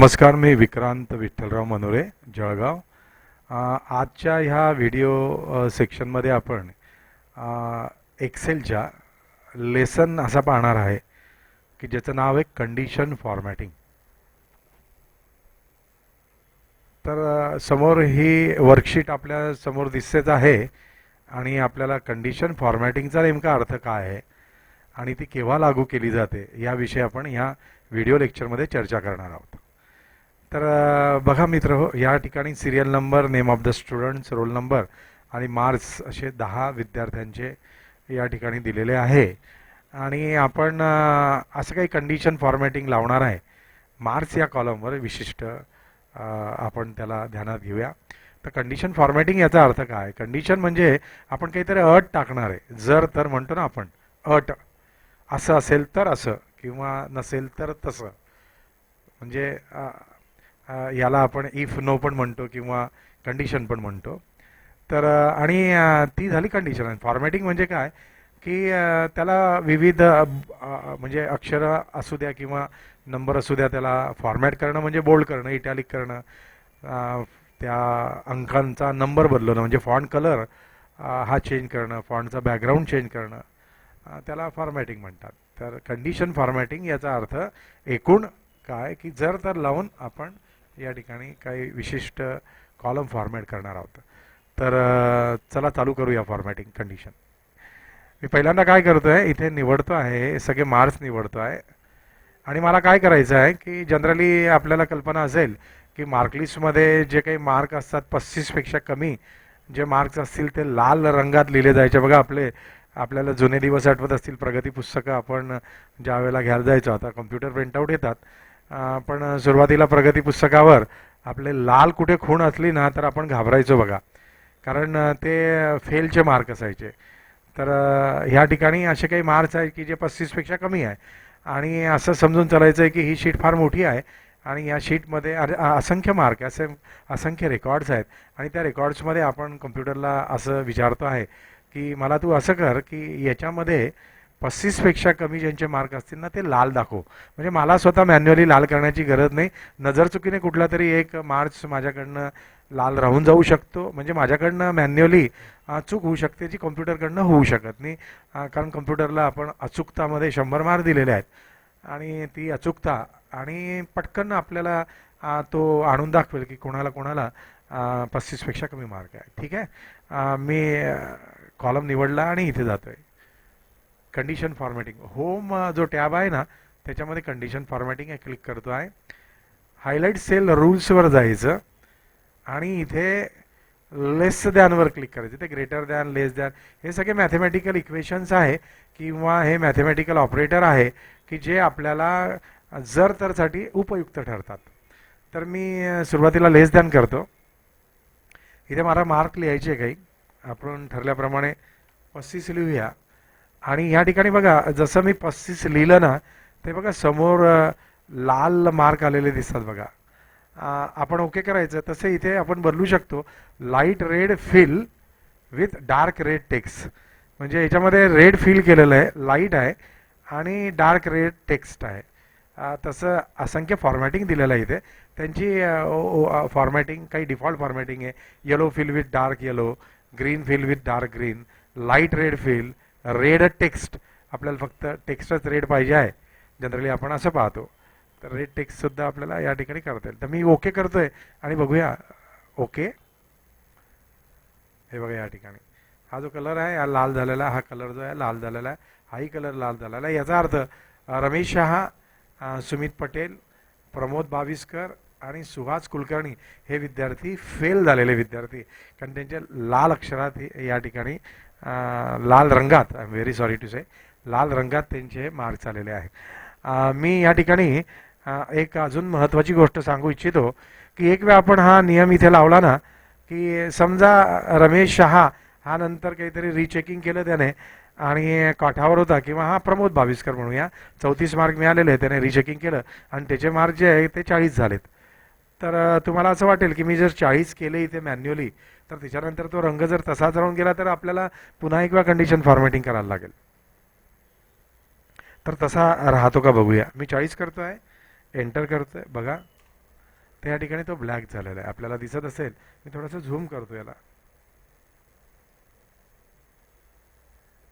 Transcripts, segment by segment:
नमस्कार मी विक्रांत विठ्ठलराव मनोरे जळगाव. आजच्या ह्या व्हिडिओ सेक्शनमध्ये आपण एक्सेलच्या लेसन असा पाहणार आहे की ज्याचं नाव आहे कंडिशन फॉर्मॅटिंग. तर समोर ही वर्कशीट आपल्यासमोर दिसतेच आहे आणि आपल्याला कंडिशन फॉर्मॅटिंगचा नेमका अर्थ काय आहे आणि ती केव्हा लागू केली जाते याविषयी आपण ह्या व्हिडिओ लेक्चरमध्ये चर्चा करणार आहोत. तर बघा मित्र हो या ठिकाणी serial number name of the students roll number आणि मार्क्स असे दहा विद्यार्थ्यांचे या ठिकाणी दिलेले आहे. आणि आपण असं काही कंडिशन फॉर्मॅटिंग लावणार आहे. मार्क्स या कॉलमवर विशिष्ट आपण त्याला ध्यानात घेऊया. तर कंडिशन फॉर्मॅटिंग याचा अर्थ काय? कंडिशन म्हणजे आपण काहीतरी अट टाकणार आहे. जर तर म्हणतो ना आपण अट. असं असेल तर असं किंवा नसेल तर तसं. म्हणजे याला आपण इफ नो पण म्हणतो किंवा कंडिशन पण म्हणतो. तर आणि ती झाली कंडिशन फॉर्मॅटिंग म्हणजे काय? की त्याला विविध म्हणजे अक्षरं असू द्या किंवा नंबर असू द्या त्याला फॉर्मॅट करणं म्हणजे बोल्ड करणं इटॅलिक करणं. त्या अंकांचा नंबर बदलवणं म्हणजे फॉन्ट कलर हा चेंज करणं फॉन्टचा बॅकग्राऊंड चेंज करणं. त्याला फॉर्मॅटिंग म्हणतात. तर कंडिशन फॉर्मॅटिंग याचा अर्थ एकूण काय? की जर तर लावून आपण या ठिकाणी काही विशिष्ट कॉलम फॉर्मॅट करणार आहोत. तर चला चालू करूया फॉर्मॅटिंग कंडिशन मी पहिल्यांदा काय करतो आहे इथे निवडतो आहे हे सगळे मार्क्स निवडतो आहे. आणि मला काय करायचं आहे की जनरली आपल्याला कल्पना असेल की मार्कलिस्टमध्ये जे काही मार्क असतात पस्तीसपेक्षा कमी जे मार्क्स असतील ते लाल रंगात लिहिले जायचे. बघा आपले आपल्याला जुने दिवस आठवत असतील प्रगती पुस्तकं आपण ज्या वेळेला घ्यायला जायचो आता कम्प्युटर प्रिंटआउट येतात. पण सुरुवातीला प्रगती पुस्तकावर आपले लाल कुठे खूण असली ना तर आपण घाबरायचो बघा. कारण ते फेलचे मार्क असायचे. तर ह्या ठिकाणी असे काही मार्क्स आहेत की जे पस्तीसपेक्षा कमी आहे. आणि असं समजून चालायचं आहे की ही शीट फार मोठी आहे आणि या शीटमध्ये अरे- असंख्य मार्क असे असंख्य रेकॉर्ड्स आहेत. आणि त्या रेकॉर्ड्समध्ये आपण कम्प्युटरला असं विचारतो आहे की मला तू असं कर की याच्यामध्ये पस्तीसपेक्षा कमी ज्यांचे मार्क असतील ना ते लाल दाखव. म्हणजे मला स्वतः मॅन्युअली लाल करण्याची गरज नाही. नजर चुकीने कुठला तरी एक मार्च माझ्याकडनं लाल राहून जाऊ शकतो. म्हणजे माझ्याकडनं मॅन्युअली चूक होऊ शकते जी कॉम्प्युटरकडनं होऊ शकत नाही. कारण कम्प्युटरला आपण अचूकतामध्ये शंभर मार्क दिलेले आहेत. आणि ती अचूकता आणि पटकन आपल्याला तो आणून दाखवेल की कोणाला कोणाला पस्तीसपेक्षा कमी मार्क आहे. ठीक आहे? मी कॉलम निवडला आणि इथे जातो आहे कंडिशन फॉर्मॅटिंग होम जो टॅब आहे ना त्याच्यामध्ये कंडिशन फॉर्मॅटिंग क्लिक करतो आहे. हायलाईट सेल रूल्सवर जायचं आणि इथे लेस दॅनवर क्लिक करायचं. ते ग्रेटर दॅन लेस दॅन हे सगळे मॅथमॅटिकल इक्वेशन्स आहे किंवा हे मॅथमॅटिकल ऑपरेटर आहे की जे आपल्याला जर तरसाठी उपयुक्त ठरतात. तर मी सुरुवातीला लेस दॅन करतो. इथे मला मार्क लिहायचे काही. आपण ठरल्याप्रमाणे पस्तीस लिहूया. आणि या ठिकाणी बघा जसं मी पस्तीस लिहिलं ना ते बघा समोर लाल मार्क आलेले दिसतात बघा. आपण ओके करायचं तसे इथे आपण बदलू शकतो. Light red fill with dark red text म्हणजे याच्यामध्ये रेड फिल केलेलं आहे लाइट आहे आणि डार्क रेड टेक्स्ट आहे. तसं असंख्य फॉर्मॅटिंग दिलेलं आहे इथे. त्यांची फॉर्मॅटिंग काही डिफॉल्ट फॉर्मॅटिंग आहे. Yellow fill with dark yellow green fill with dark green light red fill red text आपल्याला फक्त टेक्स्टच रेड पाहिजे आहे. जनरली आपण असं पाहतो. तर रेड टेक्स्टसुद्धा आपल्याला या ठिकाणी करता येईल. तर मी ओके करतो आहे आणि बघूया. ओके. हे बघा या ठिकाणी. हा जो कलर आहे हा लाल झालेला हा कलर जो आहे लाल झालेला आहे. हाही कलर लाल झालेला आहे. याचा अर्थ रमेश शहा सुमित पटेल प्रमोद बाविस्कर आणि सुहास कुलकर्णी हे विद्यार्थी फेल झालेले विद्यार्थी. कारण त्यांच्या लाल अक्षरात या ठिकाणी लाल रंगात I am very sorry to say लाल रंगात त्यांचे मार्क्स आलेले आहे मी या ठिकाणी एक अजून महत्त्वाची गोष्ट सांगू इच्छितो की एक वेळ आपण हा नियम इथे लावला ना की समजा रमेश शहा हा नंतर काहीतरी रिचेकिंग केलं त्याने आणि काठावर होता किंवा हा प्रमोद भाविस्कर म्हणूया चौतीस मार्क मिळालेले त्याने रिचेकिंग केलं आणि त्याचे मार्क जे आहे ते चाळीस झालेत. तर तुम्हाला असं वाटेल की मी जर चाळीस केले इथे मॅन्युअली तर त्याच्यानंतर तो रंग जर तसाच राहून गेला तर आपल्याला पुन्हा एक वेळा कंडिशन फॉर्मॅटिंग करायला लागेल. तर तसा राहतो का बघूया. मी चाळीस करतो आहे एंटर करतो आहे बघा तर ठिकाणी तो ब्लॅक झालेला आहे. आपल्याला दिसत असेल मी थोडंसं झूम करतो याला.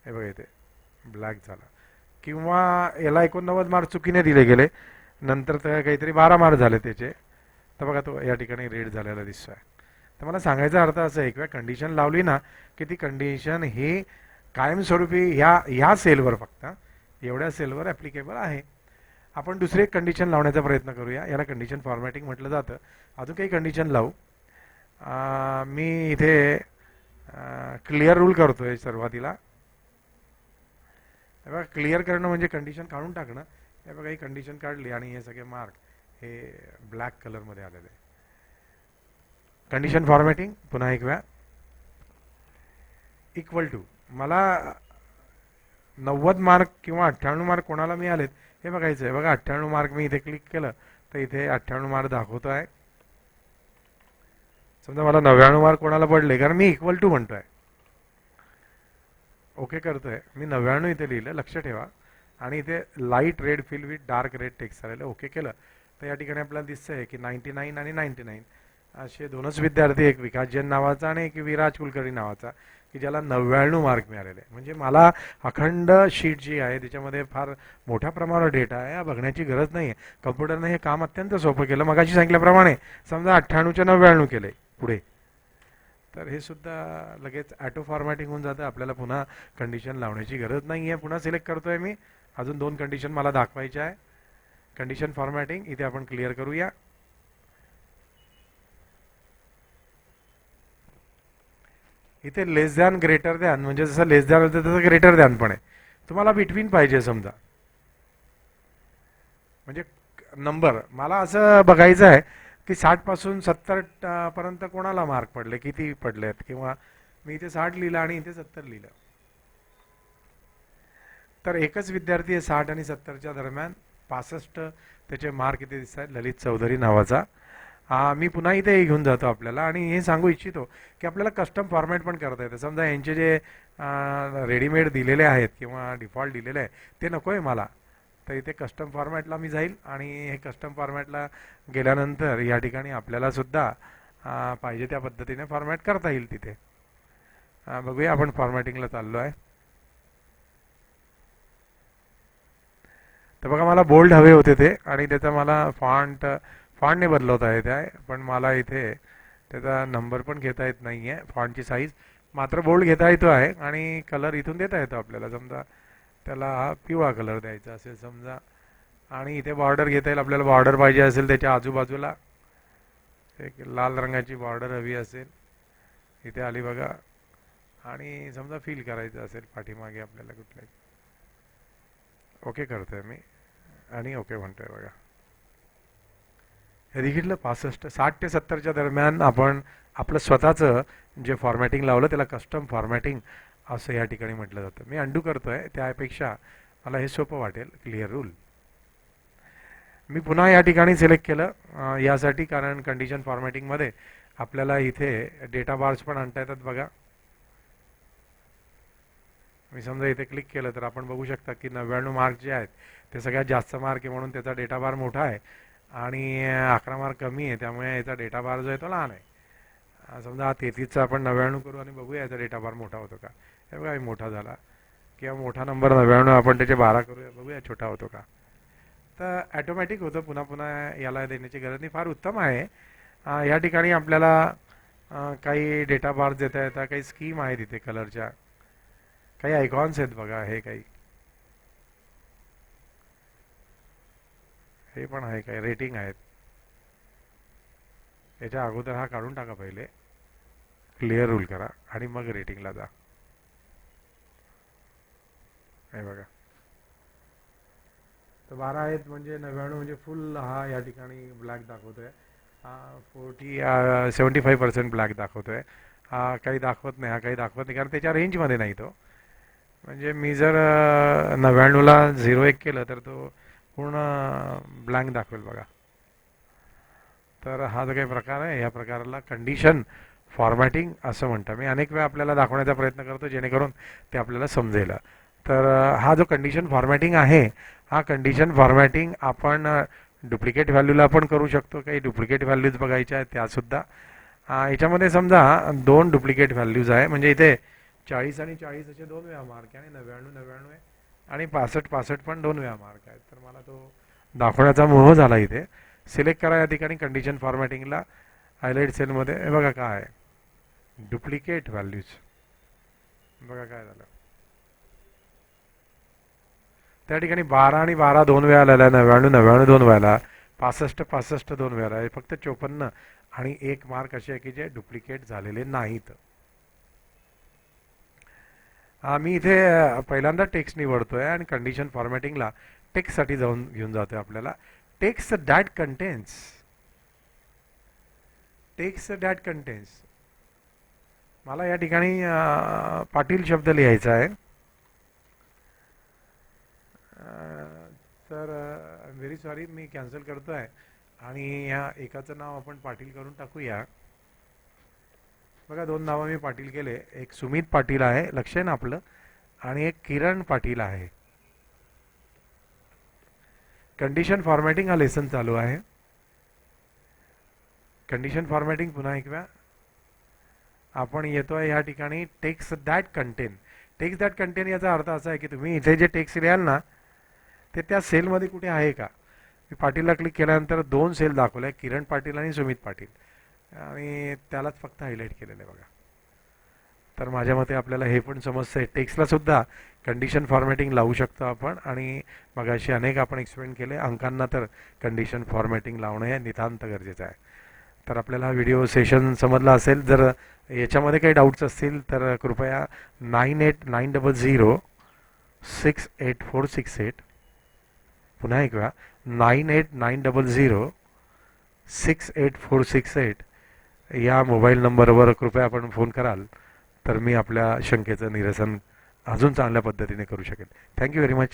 हे बघा इथे ब्लॅक झाला. किंवा याला एकोणनव्वद मार्क चुकीने दिले गेले. नंतर तर काहीतरी बारा मार्क झाले त्याचे. तर बघा तो या ठिकाणी रेड झालेला दिसतोय. तर मला सांगायचा अर्थ असं आहे किंवा कंडिशन लावली ना की ती कंडिशन ही कायमस्वरूपी ह्या ह्या सेलवर फक्त एवढ्या सेलवर ॲप्लिकेबल आहे. आपण दुसरी एक कंडिशन लावण्याचा प्रयत्न करूया. याला कंडिशन फॉर्मॅटिंग म्हटलं जातं. अजून काही कंडिशन लावू. मी इथे क्लिअर रूल करतो आहे सुरुवातीला. बघा क्लिअर करणं म्हणजे कंडिशन काढून टाकणं. हे बघा ही कंडिशन काढली आणि हे सगळे मार्क हे ब्लॅक कलरमध्ये आलेले. कंडिशन फॉर्मॅटिंग पुन्हा एक वेळा इक्वल टू मला नव्वद मार्क किंवा अठ्ठ्याण्णव मार्क कोणाला मिळालेत हे बघायचं आहे. बघा अठ्ठ्याण्णव मार्क मी इथे क्लिक केलं तर इथे अठ्ठ्याण्णव मार्क दाखवतो आहे. समजा मला नव्याण्णव मार्क कोणाला पडले कारण मी इक्वल टू म्हणतोय. ओके करतोय. मी नव्याण्णव इथे लिहिलं लक्ष ठेवा. आणि इथे light red fill with dark red text आलेलं ओके केलं. तर या ठिकाणी आपल्याला दिसतंय की नाईन्टी नाईन आणि नाईन्टी नाईन असे दोनच विद्यार्थी एक विकास जैन नावाचा आणि एक विराज कुलकर्णी नावाचा की ज्याला नव्याण्णव मार्क मिळालेले म्हणजे मला अखंड शीट जी आहे त्याच्यामध्ये फार मोठ्या प्रमाणावर डेटा आहे बघण्याची गरज नाही आहे कम्प्युटरने हे काम अत्यंत सोपं केलं. मगाशी सांगितल्याप्रमाणे समजा अठ्ठ्याण्णवच्या नव्याण्णव केले पुढे. तर हे सुद्धा लगेच ॲटो फॉर्मॅटिंग होऊन जातं. आपल्याला पुन्हा कंडिशन लावण्याची गरज नाही आहे पुन्हा सिलेक्ट करतो आहे मी. अजून दोन कंडिशन मला दाखवायच्या आहे. कंडिशन फॉर्मॅटिंग इथे आपण क्लिअर करूया. इथे लेस दॅन ग्रेटर दॅन म्हणजे जसं लेस दॅन होतं तसं ग्रेटर दॅन पण आहे. तुम्हाला बिटवीन पाहिजे समजा. म्हणजे नंबर मला असं बघायचं आहे की साठपासून सत्तर पर्यंत कोणाला मार्क पडले किती पडले आहेत किंवा मी इथे साठ लिहिलं आणि इथे सत्तर लिहिलं. तर एकच विद्यार्थी आहे साठ आणि सत्तरच्या दरम्यान पासष्ट त्याचे मार्क इथे दिसत आहेत ललित चौधरी नावाचा. हा मी पुन्हा इथे घेऊन जातो आपल्याला. आणि हे सांगू इच्छितो की आपल्याला कस्टम फॉर्मॅट पण करता येतं. समजा यांचे जे रेडीमेड दिलेले आहेत किंवा डिफॉल्ट दिलेले आहे ते नको आहे मला. तर इथे कस्टम फॉर्मॅटला मी जाईल आणि हे कस्टम फॉर्मॅटला गेल्यानंतर या ठिकाणी आपल्यालासुद्धा पाहिजे त्या पद्धतीने फॉर्मॅट करता येईल तिथे. बघूया आपण फॉर्मॅटिंगला चाललो आहे. तर बघा मला बोल्ड हवे होते ते आणि त्याचा मला फॉन्ट फॉन्टने बदलवता येत आहे पण मला इथे त्याचा नंबर पण घेता येत नाही आहे फॉन्टची साईज मात्र बोल्ड घेता येतो आहे आणि कलर इथून देता येतो आपल्याला. समजा त्याला हा पिवळा कलर द्यायचा असेल समजा. आणि इथे बॉर्डर घेता येईल आपल्याला बॉर्डर पाहिजे असेल त्याच्या आजूबाजूला. एक लाल रंगाची बॉर्डर हवी असेल. इथे आली बघा. आणि समजा फील करायचं असेल पाठीमागे आपल्याला कुठल्याही. ओके करतोय मी. आणि ओके म्हणतोय बघा. हे पासष्ट साठ ते सत्तरच्या दरम्यान आपण आपलं स्वतःचं जे फॉर्मॅटिंग लावलं त्याला कस्टम फॉर्मॅटिंग असं या ठिकाणी म्हटलं जातं. मी अंडू करतोय त्यापेक्षा मला हे सोपं वाटेल क्लिअर रूल मी पुन्हा या ठिकाणी सिलेक्ट केलं यासाठी कारण कंडिशन फॉर्मॅटिंगमध्ये आपल्याला इथे डेटा बार्स पण आणता येतात बघा. मी समजा इथे क्लिक केलं तर आपण बघू शकता की नव्याण्णव मार्क जे आहेत ते सगळ्यात जास्त मार्क आहे म्हणून त्याचा डेटा बार मोठा आहे. आणि अकरा मार्क कमी आहे त्यामुळे याचा डेटा बार जो आहे तो लहान आहे. समजा हा तेहतीसचा आपण नव्याण्णव करू आणि बघूया याचा डेटा बार मोठा होतो का. हे बघा मोठा झाला. किंवा मोठा नंबर नव्याण्णव आपण त्याचे बारा करूया बघूया छोटा होतो का. तर ॲटोमॅटिक होतं पुन्हा पुन्हा याला देण्याची गरज नाही. फार उत्तम आहे. या ठिकाणी आपल्याला काही डेटा बार देता येतात काही स्कीम आहेत तिथे कलरच्या काही आयकॉन्स आहेत बघा हे काही. हे पण आहे काही रेटिंग आहेत. याच्या अगोदर हा काढून टाका पहिले. क्लिअर रूल करा आणि मग रेटिंगला जा. हे बघा. तर बारा आहेत म्हणजे नव्याण्णव म्हणजे फुल हा या ठिकाणी ब्लॅक दाखवतोय. हा forty seventy five percent black दाखवतो आहे हा काही दाखवत नाही हा काही दाखवत नाही कारण त्याच्या रेंजमध्ये नाही तो. म्हणजे मी जर नव्याण्णवला झिरो एक केलं तर तो पूर्ण ब्लँक दाखवेल बघा. तर हा जो काही प्रकार आहे या प्रकाराला कंडिशन फॉर्मॅटिंग असं म्हणतं मी अनेक वेळा आपल्याला दाखवण्याचा प्रयत्न करतो जेणेकरून ते आपल्याला समजेल. तर हा जो कंडिशन फॉर्मॅटिंग आहे हा कंडिशन फॉर्मॅटिंग आपण डुप्लिकेट व्हॅल्यूला आपण करू शकतो. काही डुप्लिकेट व्हॅल्यूज बघायच्या आहेत त्यासुद्धा याच्यामध्ये समजा दोन डुप्लिकेट व्हॅल्यूज आहे. म्हणजे इथे चाळीस आणि चाळीस असे दोन वेळा मार्क आहे आणि नव्याण्णव नव्याण्णव आहे. आणि पासष्ट पासष्ट पण दोन वेळा मार्क आहेत. तर मला तो दाखवण्याचा मोह झाला इथे. सिलेक्ट करा या ठिकाणी कंडिशन फॉर्मॅटिंगला हायलाईट सेलमध्ये हे बघा काय आहे. डुप्लिकेट व्हॅल्यूज बघा काय झालं. त्या ठिकाणी बारा आणि बारा दोन वेळा आलेला आहे. नव्याण्णव नव्याण्णव दोन वेळाला पासष्ट पासष्ट दोन वेळाला आहे फक्त चोपन्न आणि एक मार्क असे आहे की जे डुप्लिकेट झालेले नाहीत. हा, मी इथे पहिल्यांदा टेक्स्ट निवडतोय आणि कंडिशन फॉर्मॅटिंगला टेक्स्टसाठी जाऊन घेऊन जातोय आपल्याला. Text that contains text that contains मला या ठिकाणी पाटील शब्द लिहायचा आहे. तर व्हेरी सॉरी मी कॅन्सल करतो आहे आणि ह्या एकाचं नाव आपण पाटील करून टाकूया. बघा दोन नावं मी पाटील केले. एक सुमित पाटील आहे लक्ष आहे ना आपलं. आणि एक किरण पाटील आहे. कंडिशन फॉर्मॅटिंग हा लेसन चालू आहे. कंडिशन फॉर्मॅटिंग पुन्हा ऐकव्या आपण येतोय या ठिकाणी text that contain text that contain याचा अर्थ असा आहे की तुम्ही इथे जे टेक्स लिहाल ना ते त्या सेलमध्ये कुठे आहे का? मी पाटीलला क्लिक केल्यानंतर दोन सेल दाखवले. किरण पाटील आणि सुमित पाटील. आणि त्यालाच फक्त हायलाईट केलेलं आहे बघा. तर माझ्या मते आपल्याला हे पण समजतं आहे टेक्स्टलासुद्धा कंडिशन फॉर्मॅटिंग लावू शकतो आपण आणि मग असे अनेक आपण एक्सप्लेन केले. अंकांना तर कंडिशन फॉर्मॅटिंग लावणं हे नितांत गरजेचं आहे. तर आपल्याला हा व्हिडिओ सेशन समजला असेल. जर याच्यामध्ये काही डाऊट्स असतील तर कृपया nine eight nine double zero six eight four six eight पुन्हा ऐकूया. Nine eight nine double zero six eight four six eight या मोबाईल नंबरवर कृपया आपण फोन कराल तर मी आपल्या शंकेचं निरसन अजून चांगल्या पद्धतीने करू शकेन. Thank you very much